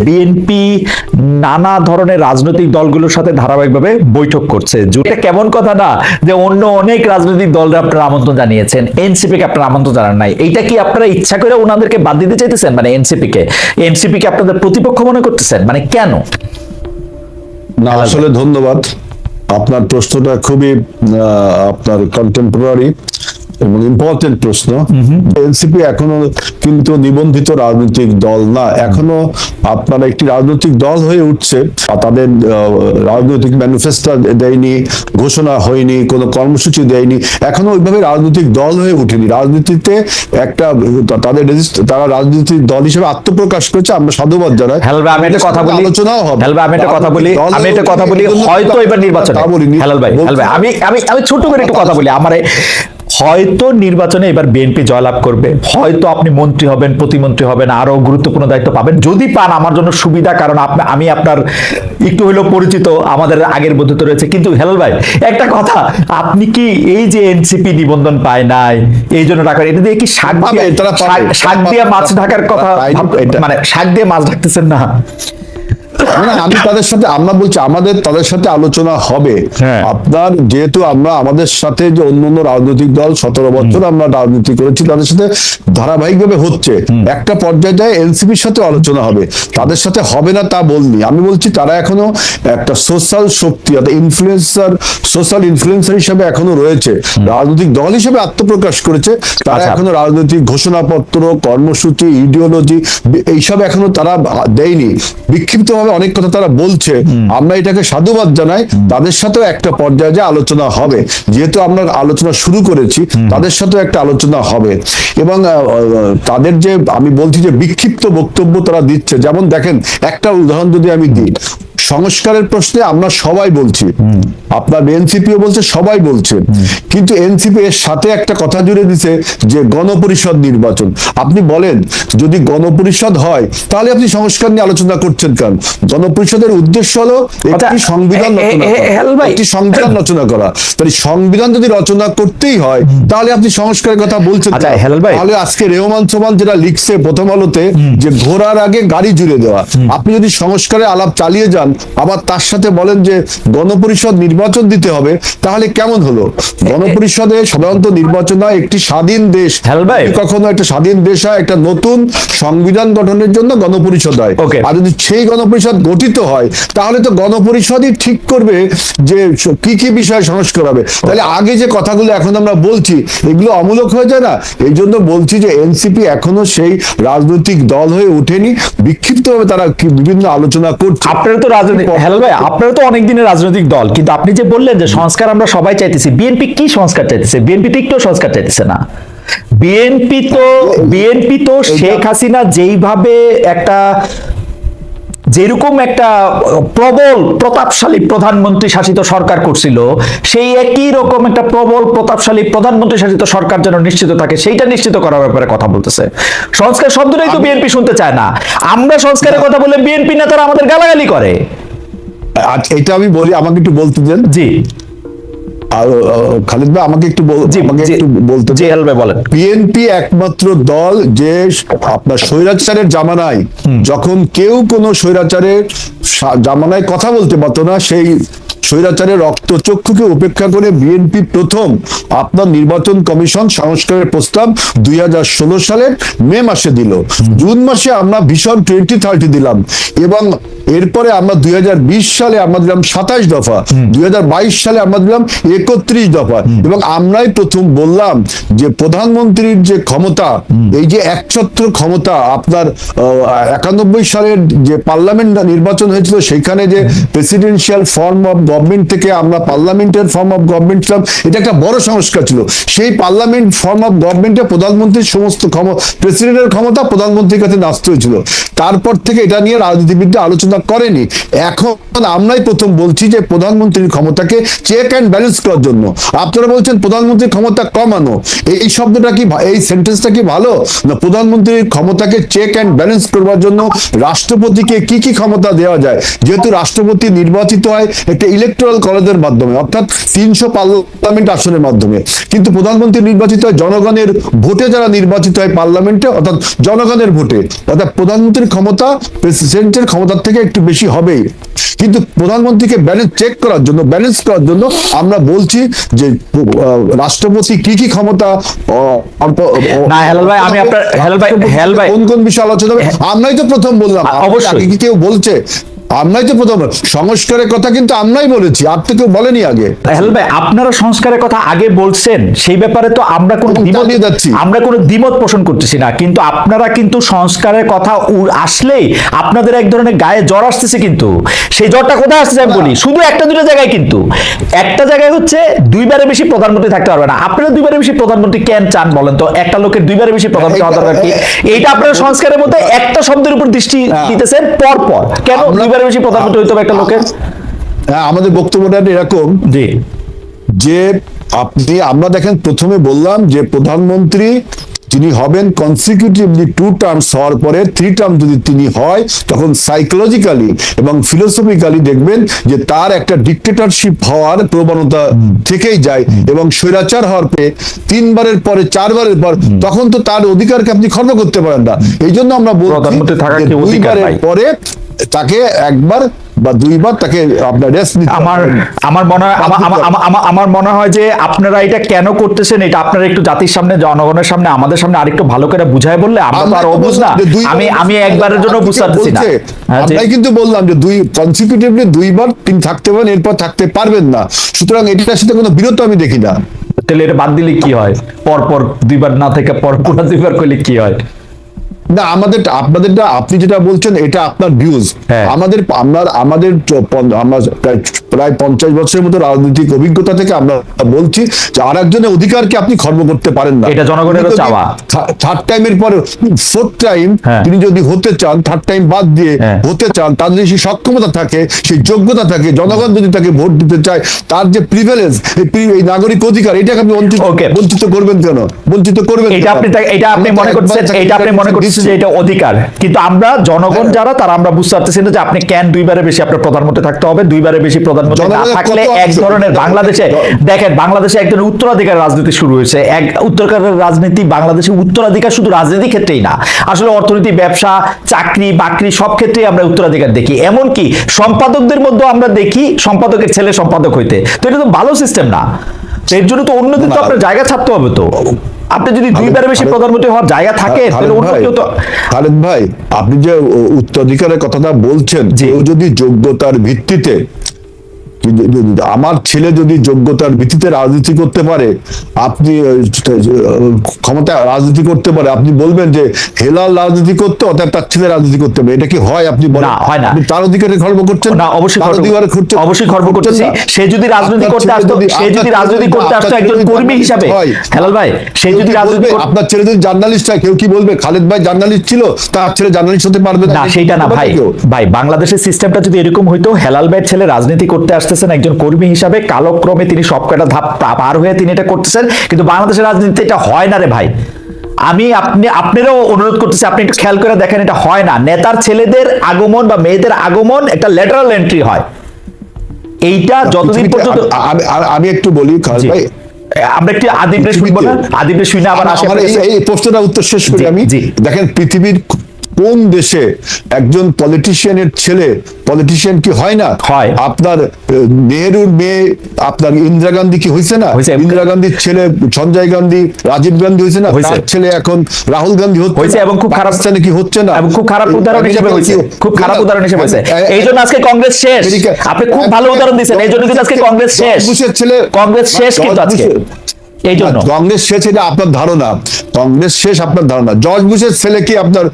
BNP নানা ধরনের রাজনৈতিক দলগুলোর সাথে ধারাবাহিকভাবে বৈঠক করছে। যেটা কেমন কথা না, যে অন্য অনেক রাজনৈতিক দলরা আপনারা আমন্ত্রণ জানিয়েছেন। এনসিপি কে আপনারা আমন্ত্রণ জানান নাই। এইটা কি আপনারা ইচ্ছা করে ওনাদেরকে বাদ দিতে চাইতেছেন? মানে এনসিপি কে। এনসিপি কে আপনাদের প্রতিপক্ষ মনে করতেছেন? মানে কেন? না, আসলে ধন্যবাদ। আপনার প্রশ্নটা খুবই আপনার কন্টেম্পোরারি এবং ইম্পর্টেন্ট প্রশ্ন। এনসিপি এখনও কিন্তু নিবন্ধিত রাজনৈতিক দল না। এখনও আপনার একটি রাজনৈতিক দল হয়ে উঠছে তাদের রাজনৈতিক ম্যানিফেস্টো দেয়নি ঘোষণা হয়নি কোনো কর্মসূচি দেয়নি। এখনও ওইভাবে রাজনৈতিক দল হয়ে উঠেনি রাজনীতিতে একটা তাদের তারা রাজনৈতিক দল হিসেবে আত্মপ্রকাশ করেছে আমরা সাধুবাদ জানাই। হেলাল আমি একটা কথা বলি। আলোচনাও হবে। আমি একটা কথা বলি। আমি একটা কথা বলি হয়তো এবার নির্বাচনে। আমি আমি আমি ছোট করে একটু কথা বলি। আমার হয়তো নির্বাচনে এবার বিএনপি জয়লাভ করবে হয়তো আপনি মন্ত্রী হবেন প্রতিমন্ত্রী হবেন আরও গুরুত্বপূর্ণ দায়িত্ব পাবেন। যদি পান আমার জন্য সুবিধা কারণ আমি আপনার একটু হলেও পরিচিত আমাদের আগের বন্ধুত্ব রয়েছে। কিন্তু হেলাল ভাই একটা কথা আপনি কি এই যে এনসিপি নিবন্ধন পায় নাই এই জন্য টাকা এটা দিয়ে কি শাক দিয়ে- শাক- দিয়ে মাছ ঢাকার কথা মানে শাক দিয়ে মাছ ঢাকতেছেন না, আমি তাদের সাথে আমরা বলছি আমাদের তাদের সাথে আলোচনা হবে। হ্যাঁ। আপনার যেহেতু আমরা আমাদের সাথে যে অন্য অন্য রাজনৈতিক দল সতেরো বছর আমরা রাজনীতি করেছি তাদের সাথে ধারাবাহিকভাবে হচ্ছে। একটা পর্যায়ে যায় এনসিপির সাথে আলোচনা হবে। তাদের সাথে হবে না তা বলনি। আমি বলছি তারা এখনও একটা সোশ্যাল শক্তি অর্থাৎ ইনফ্লুয়েন্সার সোশ্যাল ইনফ্লুয়েন্সার হিসেবে এখনও রয়েছে। রাজনৈতিক দল হিসেবে আত্মপ্রকাশ করেছে। তারা আচ্ছা। এখনও রাজনৈতিক ঘোষণাপত্র কর্মসূচি ইডিওলজি এইসব এখনও তারা দেয়নি। বিক্ষিপ্তভাবে অনেক কথা তারা বলছে। আমরা এটাকে সাধুবাদ জানাই তাদের সাথেও একটা পর্যায়ে যে আলোচনা হবে। যেহেতু আমরা আলোচনা শুরু করেছি তাদের সাথেও একটা আলোচনা হবে। এবং তাদের যে আমি বলছি যে বিক্ষিপ্ত বক্তব্য তারা দিচ্ছে। যেমন দেখেন একটা উদাহরণ যদি আমি দিই সংস্কারের প্রশ্নে আমরা সবাই বলছি। আপনার এনসিপিও বলছে সবাই বলছে। কিন্তু এনসিপি এর সাথে একটা কথা জুড়ে দিছে যে গণপরিষদ নির্বাচন। আপনি বলেন যদি গণপরিষদ হয় তাহলে আপনি সংস্কার নিয়ে আলোচনা করছেন কেন? গণপরিষদের উদ্দেশ্য হলো একটি আচ্ছা, সংবিধান এ- এ- রচনা এ- করা। হেল ভাই। একটি সংবিধান রচনা করা। তাহলে সংবিধান যদি রচনা করতেই হয় তাহলে আপনি সংস্কারের কথা বলছেন আচ্ছা, তাহলে আজকে রেহমান সোমান যেটা লিখছে প্রথম আলোতে যে ঘোড়ার আগে গাড়ি জুড়ে দেওয়া। আপনি যদি সংস্কারের আলাপ চালিয়ে যান আবার তার সাথে বলেন যে গণপরিষদ নির্বাচন দিতে হবে তাহলে কেমন হলো? গণপরিষদে সাধারণত নির্বাচন হয় একটি স্বাধীন দেশ। যদি কখনো একটা স্বাধীন দেশ হয় একটা নতুন সংবিধান গঠনের জন্য গণপরিষদ হয়। আর যদি সেই গণপরিষদ গঠিত হয় তাহলে তো গণপরিষদই ঠিক করবে যে কি কি বিষয় সংস্কার হবে তাহলে আগে যে কথাগুলো এখন আমরা বলছি এগুলো অমূলক হয়ে যায় না? এই জন্য বলছি যে এনসিপি এখনও সেই রাজনৈতিক দল হয়ে ওঠেনি। বিক্ষিপ্তভাবে তারা বিভিন্ন আলোচনা করছে। আপনারা তো রাজনৈতিক হেলাল ভাই আপনারা তো অনেক দিনের রাজনৈতিক দল কিন্তু আপনি যে বললেন যে সংস্কার আমরা সবাই চাইতেছি বিএনপি কি সংস্কার চাইতেছে? বিএনপি তো একটু সংস্কার চাইতেছে না। বিএনপি তো বিএনপি তো শেখ হাসিনা যেইভাবে একটা যেরকম একটা প্রবল প্রতাপশালী প্রধানমন্ত্রী শাসিত সরকার করছিল সেই একই রকম একটা প্রবল প্রতাপশালী প্রধানমন্ত্রী শাসিত সরকার যেন নিশ্চিত থাকে সেইটা নিশ্চিত করার ব্যাপারে কথা বলতেছে। সংস্কার শব্দটাই তো বিএনপি শুনতে চায় না। আমরা সংস্কারের কথা বলে বিএনপি নেতারা আমাদের গালাগালি করে। এটা আমি বলি আমাকে একটু বলতে দেন। জি। খালিদ ভাই আমাকে একটু আমাকে একটু বলতে জি হেলবে বলেন। বিএনপি একমাত্র দল যে আপনার স্বৈরাচারের জামানায় যখন কেউ কোনো স্বৈরাচারের জামানায় কথা বলতে পারতো না সেই স্বৈরাচারের রক্তচক্ষুকে উপেক্ষা করে বিএনপি প্রথম আপনার নির্বাচন কমিশন সংস্কারের প্রস্তাব দুই সালের মে মাসে দিল। জুন মাসে আমরা ভীষণ টোয়েন্টি থার্টি দিলাম এবং এরপরে আমরা দুই সালে আমরা দিলাম সাতাশ দফা দুই সালে আমরা দিলাম একত্রিশ দফা এবং আমরাই প্রথম বললাম যে প্রধানমন্ত্রীর যে ক্ষমতা এই যে একছত্র ক্ষমতা আপনার একানব্বই সালের যে পার্লামেন্ট নির্বাচন হয়েছিল সেখানে যে প্রেসিডেন্সিয়াল ফর্ম অফ গভর্নমেন্ট থেকে আমরা পার্লামেন্টের ফর্ম অফ গভর্নমেন্ট ছিলাম, এটা একটা বড় সংস্কার ছিল। সেই পার্লামেন্ট ফর্ম অফ গভর্নমেন্টে প্রধানমন্ত্রীর সমস্ত ক্ষমতা প্রেসিডেন্টের ক্ষমতা প্রধানমন্ত্রীর কাছে ন্যস্ত হয়েছিল। তারপর থেকে এটা নিয়ে রাজনীতিবিদরা আলোচনা করেনি। এখন আমরাই প্রথম বলছি যে প্রধানমন্ত্রীর ক্ষমতাকে চেক অ্যান্ড ব্যালেন্স করার জন্য। আপনারা বলছেন প্রধানমন্ত্রীর ক্ষমতা কমানো। এই শব্দটা কি এই সেন্টেন্সটা কি ভালো? না, প্রধানমন্ত্রীর ক্ষমতাকে চেক অ্যান্ড ব্যালেন্স করবার জন্য রাষ্ট্রপতিকে কি কি ক্ষমতা দেওয়া যায়? যেহেতু রাষ্ট্রপতি নির্বাচিত হয়, একটা ইলেকট ইলেকট্রাল কলেজের মাধ্যমে অর্থাৎ তিনশো পার্লামেন্ট আসনের মাধ্যমে। কিন্তু প্রধানমন্ত্রী নির্বাচিত হয় জনগণের ভোটে যারা নির্বাচিত হয় পার্লামেন্টে অর্থাৎ জনগণের ভোটে অর্থাৎ প্রধানমন্ত্রীর ক্ষমতা প্রেসিডেন্টের ক্ষমতার থেকে একটু বেশি হবে কিন্তু প্রধানমন্ত্রীকে ব্যালেন্স চেক করার জন্য ব্যালেন্স করার জন্য আমরা বলছি যে রাষ্ট্রপতি কি কি ক্ষমতা আহ, না, হেলাল ভাই, আমি আপনার- হেলাল ভাই- হেলাল ভাই- কোন কোন বিষয়ে আলোচনা হবে? আমরাই তো প্রথম বললাম। অবশ্যই। কেউ বলছে? আমরাই তো প্রথম। সংস্কারের কথা কিন্তু আমরাই বলেছি আর তো কেউ বলেনি আগে। ভাই আপনারা সংস্কারের কথা আগে বলছেন সেই ব্যাপারে তো আমরা কোনো। আমরা কোনো দ্বিমত পোষণ করতেছি না কিন্তু আপনারা কিন্তু সংস্কারের কথা আসলেই আপনাদের এক ধরনের গায়ে জ্বর আসতেছে কিন্তু। সেই জ্বরটা কোথায় আসতেছে আমি বলি শুধু একটা দুটো জায়গায় কিন্তু। একটা জায়গায় হচ্ছে দুইবারে বেশি প্রধানমন্ত্রী থাকতে পারবে না। আপনারা দুইবারে বেশি প্রধানমন্ত্রী কেন চান বলেন তো? একটা লোকের দুইবারে বেশি প্রধানমন্ত্রী হওয়া দরকার কি? এইটা আপনারা সংস্কারের মধ্যে একটা শব্দের উপর দৃষ্টি দিতেছেন পর পর কেন আমরা- দুইবারে বেশি প্রধানমন্ত্রী হইতে হবে একটা লোকের? হ্যাঁ আমাদের বক্তব্যটা এরকম। জি। যে আপনি আমরা দেখেন প্রথমে বললাম যে প্রধানমন্ত্রী তিনি হবেন কনসিকিউটিভলি টু টার্মস হওয়ার পরে থ্রি টার্ম যদি তিনি হয় তখন সাইকোলজিক্যালি এবং ফিলোসফিক্যালি দেখবেন যে তার একটা ডিক্টেটরশিপ হওয়ার প্রবণতা থেকেই যায় এবং স্বৈরাচার হওয়ার পরে তিনবারের পরে চারবারের পর তখন তো তার অধিকারকে আপনি খর্ব করতে পারেন না। এই জন্য আমরা বলছি অধিকার দুইবারের পরে তাকে একবার বা দুইবার তাকে আপনার রেস্ট নিতে আমার আমার মনে হয় আমা- আমা- আমা- আমা- আমার মনে হয় যে আপনারা এটা কেন করতেছেন? এটা আপনারা একটু জাতির সামনে জনগণের সামনে আমাদের সামনে আরেকটু ভালো করে বুঝায় বললে আমরা তো আর অবুঝ না। আমি আমি একবারের জন্য বুঝতে কে না? হ্যাঁ, আমরাই কিন্তু বললাম যে দুই কনসিকিউটিভলি দুইবার তিনি থাকতে পারেন এরপর থাকতে পারবেন না। সুতরাং এটার সাথে কোনো বিরত আমি দেখি না। তাহলে এটা বাদ দিলে কি হয়? পর পর দুইবার না থেকে পর পর দুইবার করলে কি হয়? না আমাদের আপনাদেরটা আপনি যেটা বলছেন এটা আপনার ভিউজ হ্যাঁ। আমাদের আমার আমাদের আমরা প্রায় পঞ্চাশ বছরের মতো রাজনৈতিক অভিজ্ঞতা থেকে আমরা বলছি যে আর একজনের অধিকারকে আপনি খর্ব করতে পারেন না এটা জনগণেরও চাওয়া। থার্ড টাইমের পরে ফোর্থ টাইম হ্যাঁ। তিনি যদি হতে চান থার্ড টাইম বাদ দিয়ে হ্যাঁ। হতে চান তার যদি সেই সক্ষমতা থাকে সেই যোগ্যতা থাকে জনগণ যদি তাকে ভোট দিতে চায় তার যে প্রিভিলেজ এই নাগরিক অধিকার এটাকে আপনি বঞ্চিত. বঞ্চিত করবেন কেন বঞ্চিত করবেন এটা আপনি এটা আপনি মনে করছেন এটা আপনি মনে। করছেন যে এটা অধিকার। কিন্তু আমরা জনগণ যারা তারা আমরা বুঝতে পারতেছি না যে আপনি কেন দুইবারে বেশি আপনার প্রধানমন্ত্রী থাকতে হবে দুইবারে বেশি প্রধানমন্ত্রী না থাকলে এক ধরনের বাংলাদেশে দেখেন বাংলাদেশে এক ধরনের উত্তরাধিকার রাজনীতি শুরু হয়েছে। এক উত্তরাধিকার রাজনীতি বাংলাদেশে উত্তরাধিকার শুধু রাজনীতি ক্ষেত্রেই না আসলে অর্থনীতি ব্যবসা চাকরি বাকরি সব ক্ষেত্রেই আমরা উত্তরাধিকার দেখি। এমনকি সম্পাদকদের মধ্যেও আমরা দেখি সম্পাদকের ছেলে সম্পাদক হইতে। তো এটা তো ভালো সিস্টেম না। এর জন্য তো অন্যদের তো আপনার জায়গা ছাড়তে হবে তো। আপনি যদি দুইবারে বেশি প্রধানমন্ত্রী হওয়ার জায়গা থাকে তাহলে অন্য কেউ তো খালেদ ভাই আপনি যে উত্তরাধিকারের কথাটা বলছেন যে কেউ যদি যোগ্যতার ভিত্তিতে আমার ছেলে যদি যোগ্যতার ভিত্তিতে রাজনীতি করতে পারে আপনি ক্ষমতা রাজনীতি করতে পারে আপনি বলবেন যে হেলাল রাজনীতি করতে অর্থাৎ তার ছেলে রাজনীতি করতে পারে। এটা কি হয় আপনি বলেন? হয় না। তার অধিকারে খর্ব করছেন? না অবশ্যই অধিকারে করছেন- অবশ্যই খর্ব করছেন সে যদি রাজনীতি করতে আসতো সে যদি রাজনীতি করতে আসতো একজন কর্মী হিসাবে। হেলাল ভাই সে যদি রাজনীতি করতে আপনার ছেলে যদি জার্নালিস্ট হয় কেউ কি বলবে? খালেদ ভাই জার্নালিস্ট ছিল তার ছেলে জার্নালিস্ট হতে পারবে না। সেটা না ভাই। কেউ? ভাই বাংলাদেশের সিস্টেমটা যদি এরকম হইতো হেলাল ভাইয়ের ছেলে রাজনীতি করতে আসতেছেন একজন কর্মী হিসাবে। কালক্রমে তিনি সব কটা ধাপ পার হয়ে তিনি এটা করতেছেন। কিন্তু বাংলাদেশের রাজনীতিতে এটা হয় না রে ভাই। আমি আপনি আপনারও অনুরোধ করতেছি আপনি একটু খেয়াল করে দেখেন এটা হয় না। নেতার ছেলেদের আগমন বা মেয়েদের আগমন একটা লেটারাল এন্ট্রি হয়। এইটা যতদিন পৃথিবীতে পর্যন্ত আমি- একটু বলি ভাই। আমরা একটু আদিবরে শুনব না। আদিবরে শুনে আবার আসে। এই প্রশ্নটা উত্তর শেষ করি আমি। দেখেন পৃথিবীর কোন দেশে একজন পলিটিশিয়ানের ছেলে পলিটিশিয়ান কি হয় না? হয়। আপনার নেহেরুর মেয়ে আপনার ইন্দিরা গান্ধী কি হয়েছে না? ইন্দিরা গান্ধীর ছেলে সঞ্জয় গান্ধী রাজীব গান্ধী হয়েছে না। তার ছেলে এখন রাহুল গান্ধী হচ্ছে হয়েছে এবং খুব খারাপ পাকিস্তানে কি হচ্ছে না? এবং খুব খারাপ উদাহরণ হিসেবে হয়েছে খুব খারাপ উদাহরণ হিসেবে হয়েছে এই জন্য আজকে কংগ্রেস শেষ। আপনি খুব ভালো উদাহরণ দিয়েছেন। এই জন্য কিন্তু আজকে কংগ্রেস শেষ। ছেলে কংগ্রেস শেষ কিন্তু আজকে। এই জন্য। কংগ্রেস শেষ এটা আপনার ধারণা। কংগ্রেস শেষ আপনার ধারণা। জর্জ বুশের ছেলে কি আপনার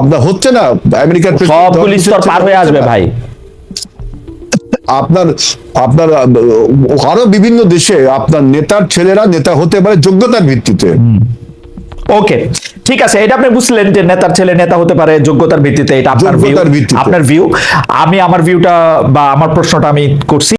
আপনার হচ্ছে না? আমেরিকার সবগুলি স্তর পার হয়ে আসবে ভাই। আপনার আপনার আরও বিভিন্ন দেশে আপনার নেতার ছেলেরা নেতা হতে পারে যোগ্যতার ভিত্তিতে। ওকে ঠিক আছে এটা আপনি বুঝলেন যে নেতার ছেলে নেতা হতে পারে যোগ্যতার ভিত্তিতে এটা আপনার ভিউ আপনার ভিউ আমি আমার ভিউটা বা আমার প্রশ্নটা আমি করছি।